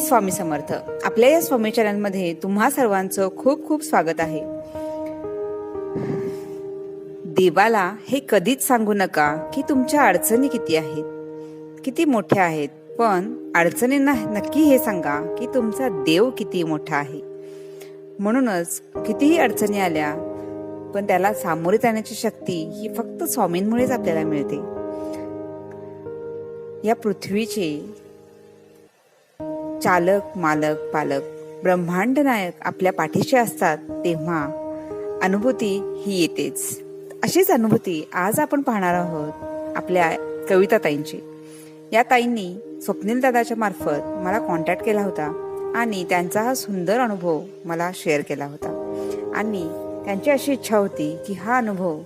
स्वामी समर्थ. आपल्या या स्वामी चॅनलमध्ये तुम्हा सर्वांचं खूप खूप स्वागत आहे. देवाला हे कधीच सांगू नका की तुमच्या अडचणी किती आहेत. किती मोठ्या आहेत पण अडचणींना नक्की हे सांगा की तुमचा देव किती मोठा आहे. म्हणूनच कितीही अडचणी आल्या पण त्याला सामोरे जाण्याची शक्ती ही फक्त स्वामींमुळेच आपल्याला मिळते. या पृथ्वीचे चालक मालक पालक ब्रह्मांड नायक आपल्या पाठीशी असतात तेव्हा अनुभूती ही येतेच. अशीच अनुभूती आज आपण पाहणार आहोत आपल्या कविता ताईंची. या ताईंनी स्वप्नील दादाच्या मार्फत मला कॉन्टॅक्ट केला होता आणि त्यांचा हा सुंदर अनुभव मला शेअर केला होता. आणि त्यांची अशी इच्छा होती की हा अनुभव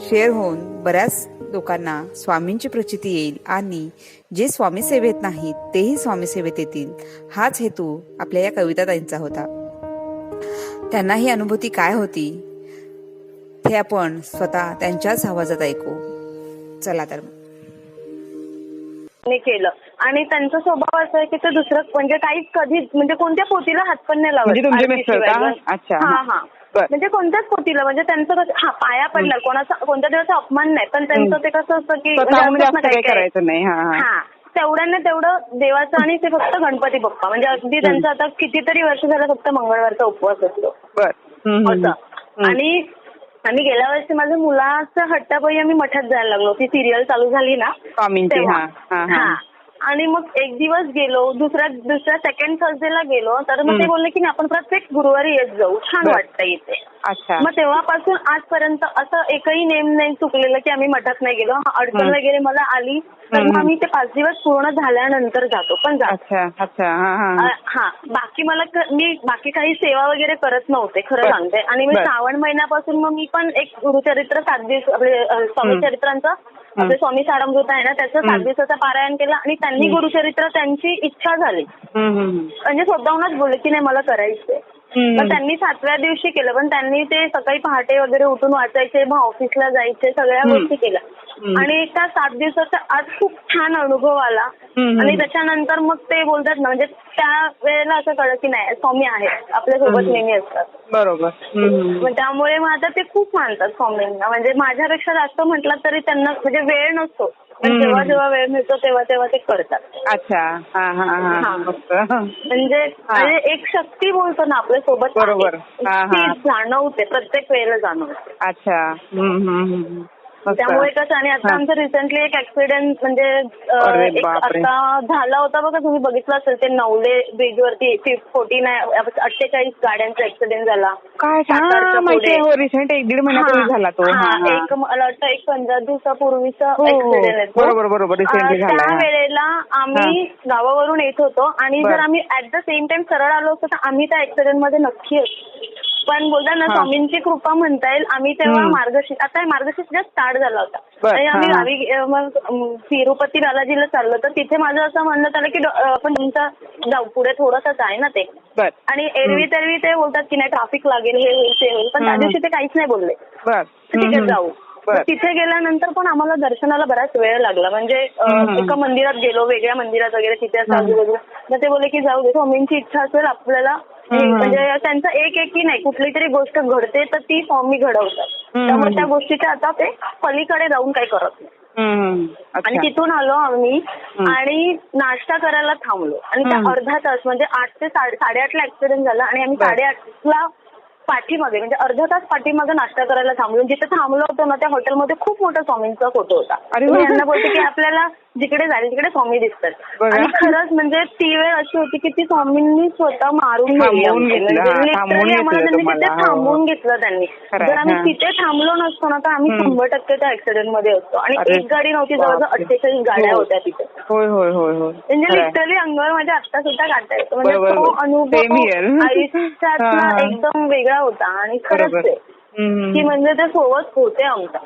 शेअर होऊन बऱ्याच लोकांना स्वामींची प्रचिती येईल आणि जे स्वामी सेवेत नाहीत तेही स्वामी सेवेत येतील. हाच हेतू आपल्या या कविताताईंचा होता. त्यांना ही अनुभूती काय होती? ते आपण स्वतः त्यांच्याच आवाजात ऐकू. चला तर मग. ने केलं. आणि त्यांचा स्वभाव असा आहे की ते दुसरं म्हणजे काहीच कधी म्हणजे कोणत्या पोतीला हात पण नाही लावत. म्हणजे. अच्छा. हा हा. म्हणजे कोणत्याच पोतीला म्हणजे त्यांचं कसं हा पाया पडणार कोणाचा कोणत्या देवाचा अपमान नाही पण त्यांचं ते कसं असतं की म्हणजे काही- करायचं नाही. हा हा. हा. तेवढ्याने तेवढं देवाचं आणि ते फक्त गणपती बाप्पा. म्हणजे अगदी त्यांचं आता कितीतरी वर्ष झालं फक्त मंगळवारचा उपवास असतो. असं. आणि आणि गेल्या वर्षी माझ्या मुलाचं हट्टापायी आम्ही मठात जायला लागलो. ती सिरियल चालू झाली ना तेव्हा. आणि मग एक दिवस गेलो दुसऱ्या दुसऱ्या सेकंड थर्सडेला गेलो तर मग ते. बोलले की नाही आपण प्रत्येक गुरुवारी येत जाऊ छान. वाटतं इथे अच्छा मग तेव्हापासून आजपर्यंत असं एकही नेम नाही चुकलेलं की आम्ही मठात नाही गेलो हा, अडचण. वगैरे मला आली तर. मग आम्ही ते पाच दिवस पूर्ण झाल्यानंतर जातो पण जातो हा बाकी मला मी बाकी काही सेवा वगैरे करत नव्हते खरं. सांगते आणि मी. श्रावण महिन्यापासून मग मी पण एक गुरुचरित्र सात दिवस आपले अ, स्वामी. चरित्रांचं आपले स्वामी सारामृत आहे ना त्याचं सात. दिवसाचं पारायण केलं आणि त्यांनी. गुरुचरित्र त्यांची इच्छा झाली म्हणजे स्वतःहूनच बोलले की नाही मला करायचंय मग त्यांनी सातव्या दिवशी केलं. पण त्यांनी ते सकाळी पहाटे वगैरे उठून वाचायचे मग ऑफिसला जायचे सगळ्या. गोष्टी केल्या. आणि त्या सात दिवसाचा आज खूप छान अनुभव आला. आणि त्याच्यानंतर मग ते बोलतात ना म्हणजे त्या वेळेला असं कळलं की नाही स्वामी आहेत. आपल्यासोबत हम्म. नेहमी असतात. बरोबर. त्यामुळे मग आता ते खूप मानतात स्वामींना. म्हणजे माझ्यापेक्षा जास्त म्हटलं तरी त्यांना म्हणजे वेळ नसतो. पण. जेव्हा जेव्हा वेळ मिळतो तेव्हा तेव्हा ते करतात अच्छा हा हा हा हा. मस्त म्हणजे म्हणजे एक शक्ती बोलतो ना आपल्यासोबत बरोबर. हा, हा. ती जाणवते प्रत्येक वेळेला जाणवते अच्छा हम्म, हम्म, हम्म. त्यामुळे कसं आणि आता हा. आमचं रिसेंटली एक ऍक्सिडेंट म्हणजे एक. आता झाला होता बघा तुम्ही बघितलं असेल ते नवले ब्रिज वरती फोर्टी अठ्ठेचाळीस गाड्यांचा ऍक्सिडेंट झाला सातारच्या हा. हो रिसेंट एक दीड महिन्यापूर्वी हा, झाला तो हा, हा हा एक मला वाटतं एक पंधरा दिवसापूर्वीचा हो, हो. ऍक्सिडेंट आहे तो. बरोबर, बरोबर. Recently अ, झालाय, त्या हा. वेळेला आम्ही गावावरून येत होतो आणि. जर आम्ही ऍट द सेम टाइम सरळ आलो असतो तर आम्ही त्या ऍक्सिडेंटमध्ये नक्की पण बोलता ना. स्वामींची कृपा म्हणता येईल आम्ही तेव्हा. मार्गशीर्ष आता मार्गशीर्ष जस्ट स्टार्ट झाला होता आणि आम्ही हा, हा. गावी तिरुपती बालाजीला चाललो तर तिथे माझं असं म्हणणं आलं की आपण तुमचं जाऊ पुढे थोडंसंच आहे ना ते आणि एरवी तेरवी ते बोलतात की नाही ट्रॅफिक लागेल हे होईल ते होईल पण त्या. दिवशी ते काहीच नाही बोलले हम्म, जाऊ तिथे गेल्यानंतर पण आम्हाला दर्शनाला बराच वेळ लागला म्हणजे. एका मंदिरात गेलो वेगळ्या मंदिरात वगैरे तिथे. आजूबाजूला मग ते बोलले की जाऊ दे स्वामींची इच्छा असेल आपल्याला. म्हणजे त्यांचं एक एकही नाही कुठली तरी गोष्ट घडते तर ती स्वामी घडवतात. त्यामुळे त्या गोष्टीच्या आता ते पलीकडे जाऊन काही करत नाही. आणि तिथून आलो आम्ही. आणि नाश्ता करायला थांबलो आणि त्या. अर्धा तास म्हणजे आठ ते साडे साडेआठला ऍक्सिडेंट झाला आणि आम्ही. साडेआठला पाठीमागे म्हणजे अर्धा तास पाठीमागे नाश्ता करायला थांबलो जिथे थांबलो होतो ना त्या हॉटेलमध्ये खूप मोठा स्वामींचा फोटो होता. यांना बोलते की आपल्याला जिकडे जाईल तिकडे स्वामी दिसतात. आणि खरंच म्हणजे ती वेळ अशी होती की ती स्वामींनी स्वतः मारून आमची. घेतलं, म्हणजे थांबवून घेतलं त्यांनी तिथे हो. थांबवून घेतलं त्यांनी खरंय, जर आम्ही. तिथे थांबलो नसतो ना तर आम्ही. शंभर टक्के त्या ऍक्सिडेंटमध्ये असतो आणि एक गाडी नव्हती जवळजवळ. अठ्ठेचाळीस गाड्या हो. होत्या तिथे म्हणजे. लिटरली अंगावर माझ्या आत्ता सुद्धा काढता येतो म्हणजे तो. अनुभव. आयुष्यातला. एकदम वेगळा होता आणि खरंच हम्म, की म्हणजे ते सोबत होते आमच्या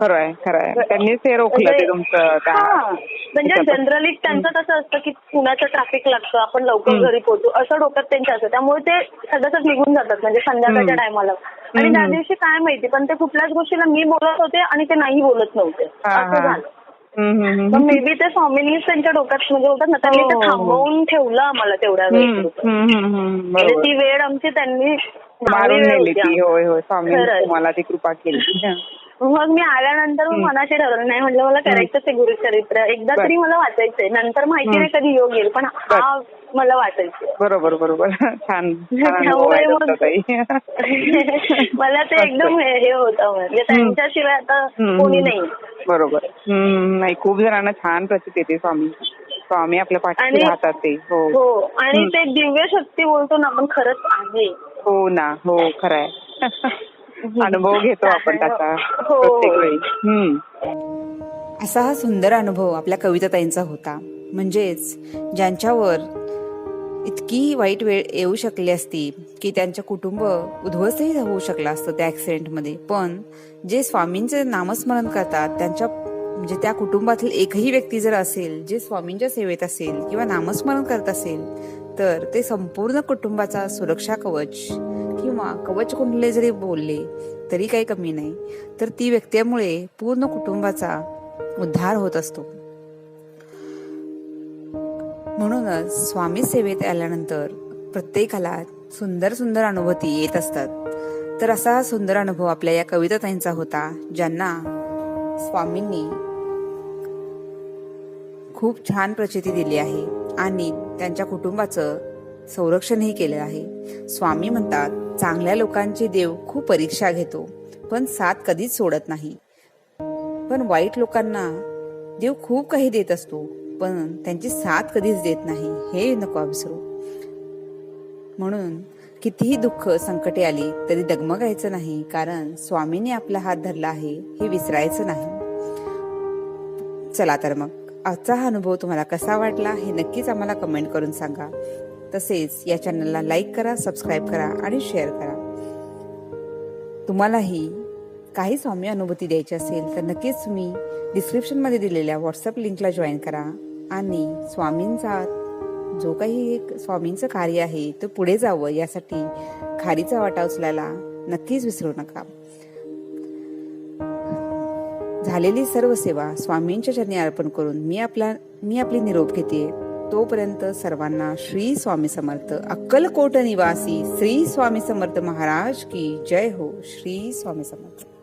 खरंय खरंय त्यांनीच हे रोखलं ते म्हणजे- तुमचं. म्हणजे. जनरली त्यांचं कसं असतं की पुण्याचं ट्रॅफिक लागतं आपण लवकर. घरी पोहोचू असं डोक्यात त्यांच्या असतं त्यामुळे ते सगळ्याच निघून जातात म्हणजे संध्याकाळच्या. टायमाला आणि त्या. दिवशी काय माहिती पण ते कुठल्याच गोष्टीला मी बोलत होते आणि ते नाही बोलत नव्हते असं. झालं पण. मे बी ते स्वामींनीच त्यांच्या डोक्यात म्हणजे बोलतात ना त्यांनी ते हो. थांबवून ठेवलं आम्हाला तेवढ्या वेळ. म्हणजे ती वेळ आमची त्यांनी मारून नेली होय होय स्वामी. तुम्हाला ती कृपा केली मग मी आल्यानंतर. मनाशी ठरवलं नाही म्हटलं मला करायचंच आहे गुरुचरित्र. एकदा. तरी मला वाचायचंय. नंतर माहिती. नाही कधी योग येईल पण हा मला वाचायचं बरोबर बरोबर. छान. मला ते एकदम हे होतं म्हणजे त्यांच्याशिवाय आता. कोणी नाही. बरोबर. नाही खूप जणांना छान प्रचिती येते स्वामी. स्वामी आपल्या आणि- राहतात ते. हो. हो. आणि. ते दिव्य शक्ती बोलतो ना आपण खरंच आहे. हो ना. हो खरंय अनुभव घेतो आपण त्याचा हो. प्रत्येक वेळी. असा हा सुंदर अनुभव आपल्या कविताताईंचा होता. म्हणजेच ज्यांच्यावर इतकी वाईट वेळ येऊ शकली असती की त्यांचं कुटुंब उद्ध्वस्तही होऊ शकलं असतं त्या ॲक्सिडेंटमध्ये पण जे स्वामींचं नामस्मरण करतात त्यांच्या म्हणजे त्या कुटुंबातील एकही व्यक्ती जर असेल जे स्वामींच्या सेवेत असेल किंवा नामस्मरण करत असेल तर ते संपूर्ण कुटुंबाचा सुरक्षा कवच किंवा कवच कुंडले जरी बोलले तरी काही कमी नाही. तर ती व्यक्तीमुळे पूर्ण कुटुंबाचा उद्धार होत असतो. म्हणूनच स्वामी सेवेत आल्यानंतर प्रत्येकाला सुंदर सुंदर अनुभूती येत असतात. तर असा सुंदर अनुभव आपल्या या कविताताईंचा होता ज्यांना स्वामींनी खूप छान प्रचिती दिली आहे आणि त्यांच्या कुटुंबाचं संरक्षणही केलं आहे. स्वामी म्हणतात चांगल्या लोकांची देव खूप परीक्षा घेतो पण साथ कधीच सोडत नाही. पण वाईट लोकांना देव खूप काही देत असतो पण त्यांची साथ कधीच देत नाही हे नको विसरू म्हणून कितीही दुःख संकटे आली तरी डगमगायचं नाही कारण स्वामीने आपला हात धरला आहे हे विसरायचं नाही. चला तर मग आजचा हा अनुभव तुम्हाला कसा वाटला हे नक्कीच आम्हाला कमेंट करून सांगा. तसेच या चॅनलला लाईक करा सबस्क्राईब करा आणि शेअर करा. तुम्हालाही काही स्वामी अनुभूती द्यायची असेल तर नक्कीच तुम्ही डिस्क्रिप्शनमध्ये दिलेल्या व्हॉट्सअप लिंकला जॉईन करा आणि स्वामींचा जो काही एक स्वामींचं कार्य आहे ते पुढे जावं यासाठी खारीचा वाटा उचलायला नक्कीच विसरू नका. झालेली सर्व सेवा स्वामींच्या चरणी अर्पण करून मी आपला मी आपली निरोप घेते. तोपर्यंत सर्वांना श्री स्वामी समर्थ. अक्कलकोट निवासी श्री स्वामी समर्थ महाराज की जय हो. श्री स्वामी समर्थ.